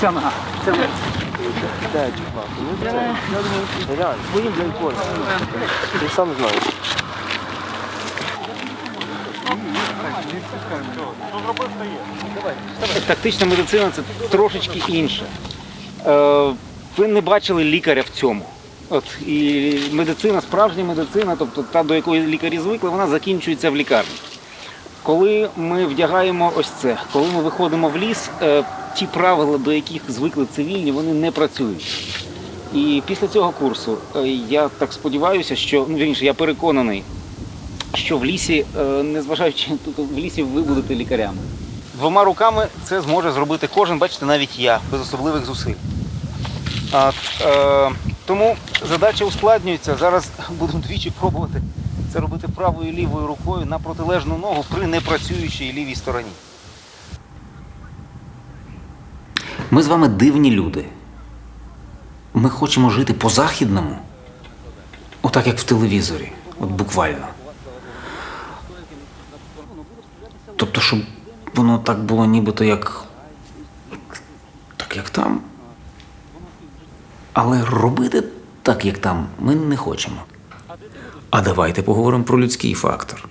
Ця нога. Ця нога. Ти сам знаєш. Тактична медицина це трошечки інше. Е, ви не бачили лікаря в цьому. От, і медицина, справжня медицина, тобто та, до якої лікарі звикли, вона закінчується в лікарні. Коли ми вдягаємо ось це, коли ми виходимо в ліс, е, ті правила, до яких звикли цивільні, вони не працюють. І після цього курсу е, я так сподіваюся, що ну вірніше, я переконаний, що в лісі, е, незважаючи в лісі, ви будете лікарями. Двома руками це зможе зробити кожен, бачите, навіть я, без особливих зусиль. А, е, тому задача ускладнюється. Зараз будемо двічі пробувати це робити правою і лівою рукою на протилежну ногу при непрацюючій лівій стороні. Ми з вами дивні люди. Ми хочемо жити по-західному, отак як в телевізорі, от буквально. Тобто, щоб воно так було нібито як. так як там. Але робити так, як там, ми не хочемо. А давайте поговоримо про людський фактор.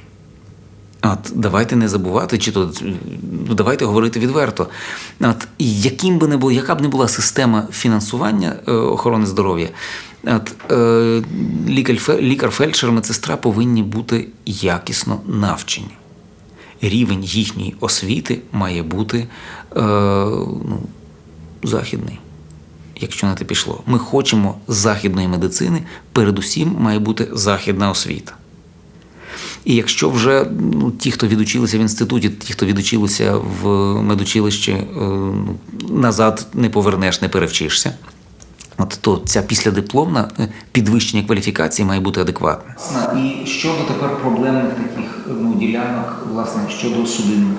От давайте не забувати, чи то ну, давайте говорити відверто. От яким би не було, яка б не була система фінансування е, охорони здоров'я, от е, лікар, фе- лікар-фельдшер, медсестра повинні бути якісно навчені. Рівень їхньої освіти має бути е, ну, західний. Якщо на те пішло, ми хочемо західної медицини, передусім має бути західна освіта. І якщо вже ну, ті, хто відучилися в інституті, ті, хто відучилися в медучилищі, е, ну, назад не повернеш, не перевчишся. От то ця післядипломна е, підвищення кваліфікації має бути адекватне. І щодо тепер проблемних таких ну, ділянок, власне, щодо судинних.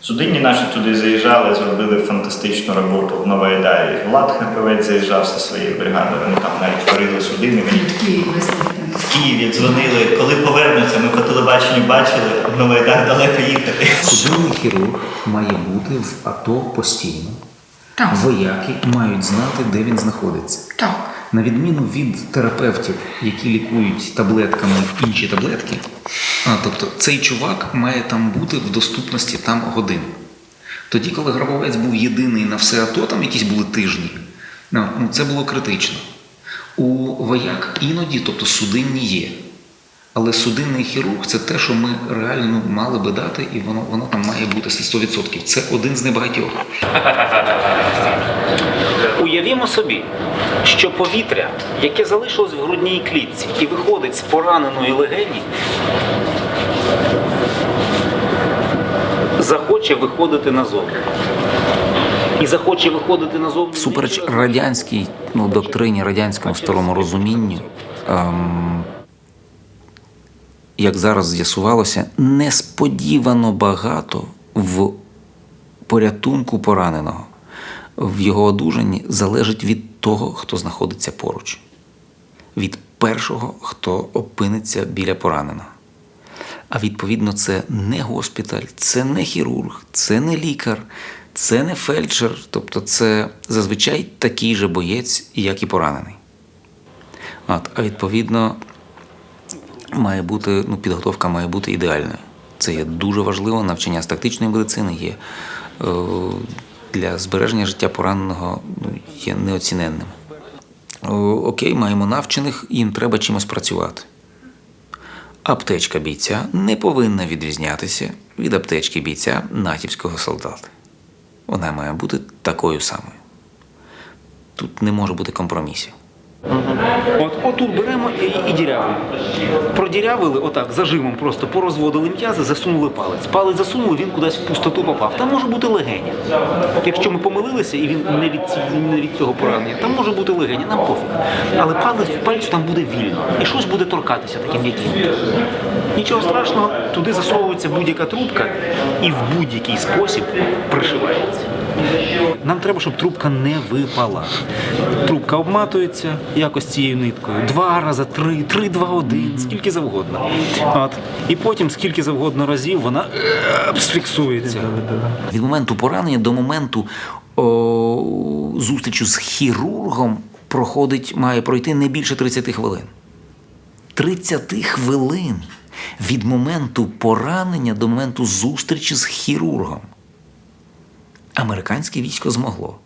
Судинні наші туди заїжджали, зробили фантастичну роботу в Новоайдарі. Влад Храповець заїжджав зі своєю бригадою, вони там навіть варили судини. Мені Київ в Києві дзвонили, коли повернуться, ми по телебаченню бачили, в Новоайдар далеко їхати. Судинний хірург має бути в АТО постійно. Так. Вояки мають знати, де він знаходиться. Так. На відміну від терапевтів, які лікують таблетками інші таблетки, а, тобто цей чувак має там бути в доступності там годин. Тоді, коли Грабовець був єдиний на все АТО, там якісь були тижні, ну, ну, це було критично. У вояк іноді, тобто судинні є. Але судинний хірург це те, що ми реально мали би дати, і воно, воно там має бути 100%. Це один з небагатьох. Уявімо собі, що повітря, яке залишилось в грудній клітці і виходить з пораненої легені, захоче виходити назовні. І захоче виходити назовні. Супереч радянській ну, доктрині, радянському старому розумінню, ем, як зараз з'ясувалося, несподівано багато в порятунку пораненого, в його одужанні залежить від того, хто знаходиться поруч, від першого, хто опиниться біля пораненого. А відповідно, це не госпіталь, це не хірург, це не лікар, це не фельдшер, тобто це зазвичай такий же боєць, як і поранений. От, а відповідно, має бути, ну, підготовка має бути ідеальною. Це є дуже важливо. Навчання з тактичної медицини є е, для збереження життя пораненого ну, є неоціненним. Окей, маємо навчених, їм треба чимось працювати. Аптечка бійця не повинна відрізнятися від аптечки бійця натівського солдата. Вона має бути такою самою. Тут не може бути компромісів. От отут беремо і, і дірявимо. Продірявили отак зажимом, просто порозводили м'язи, засунули палець. Палець засунули, він кудись в пустоту попав. Там може бути легеня. Якщо ми помилилися і він не від, не від цього поранення, там може бути легеня, нам пофіг. Але палець пальцю там буде вільно. І щось буде торкатися таким м'яким. Нічого страшного, туди засовується будь-яка трубка і в будь-який спосіб пришивається. Нам треба, щоб трубка не випала. Трубка обматується якось цією ниткою. Два рази, три, три, два, один, скільки завгодно. От. І потім скільки завгодно разів вона е, фіксується. Від моменту поранення до моменту о, зустрічу з хірургом проходить, має пройти не більше 30 хвилин. 30 хвилин від моменту поранення до моменту зустрічі з хірургом. Американське військо змогло.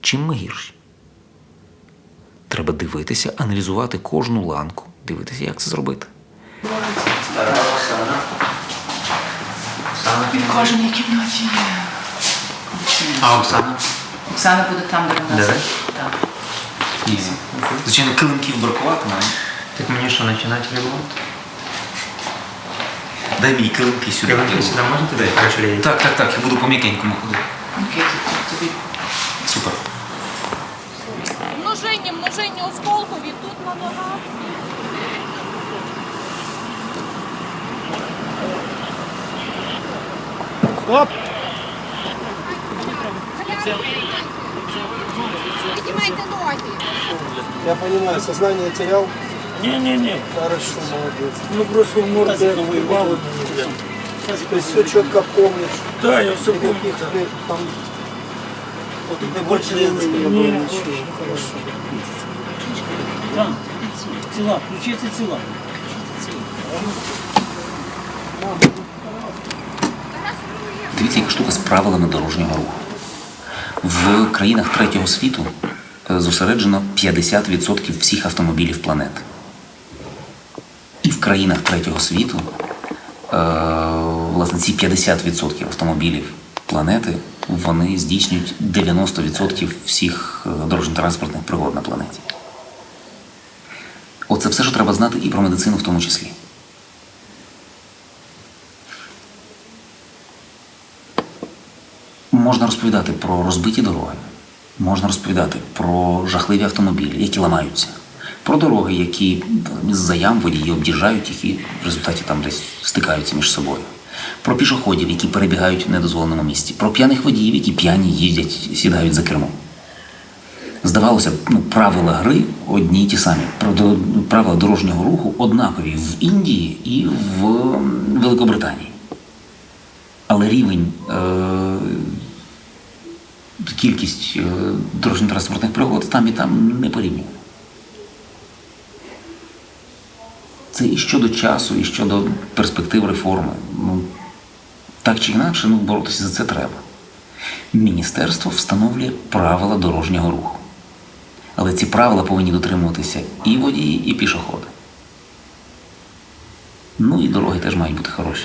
Чим ми гірші? Треба дивитися, аналізувати кожну ланку, дивитися, як це зробити. Він в кожній кімнаті є. А Оксана? Оксана буде там, де вона Де? Так. Звичайно, килимків бракувати. Так мені що, починати ремонт? Дай мені килимки сюди. Килимки сюди можете дати? Так, так, так, я буду по м'якенькому ходити. Окей, то- тобі. Супер. Множиння, множиння осколків і тут на ногах. Стоп! Піднімайте ноги. Я понимаю, сознание терял. Не-не-не, Хорошо, молодец. ну просто в морде воевал. То есть все четко помнишь. Да, я все помню. Никаких да. Там не больше не Не. Хорошо. Да, ціла, ключиця ціла. Дивіться, яка штука з правилами дорожнього руху. В країнах третього світу е, зосереджено 50% всіх автомобілів планети. І в країнах третього світу, е, власне, ці 50% автомобілів планети вони здійснюють 90% всіх е, дорожньо-транспортних пригод на планеті. Оце все, що треба знати і про медицину в тому числі. Можна розповідати про розбиті дороги, можна розповідати про жахливі автомобілі, які ламаються, про дороги, які з-за ям водії об'їжджають, які в результаті там десь стикаються між собою, про пішоходів, які перебігають в недозволеному місці, про п'яних водіїв, які п'яні їздять, сідають за кермо. Здавалося ну, правила гри одні й ті самі. Правила дорожнього руху однакові в Індії і в Великобританії. Але рівень, е, кількість е, дорожньо-транспортних пригод там і там не порівнює. Це і щодо часу, і щодо перспектив реформи. Ну, так чи інакше, ну, боротися за це треба. Міністерство встановлює правила дорожнього руху. Але ці правила повинні дотримуватися і водії, і пішоходи. Ну і дороги теж мають бути хороші.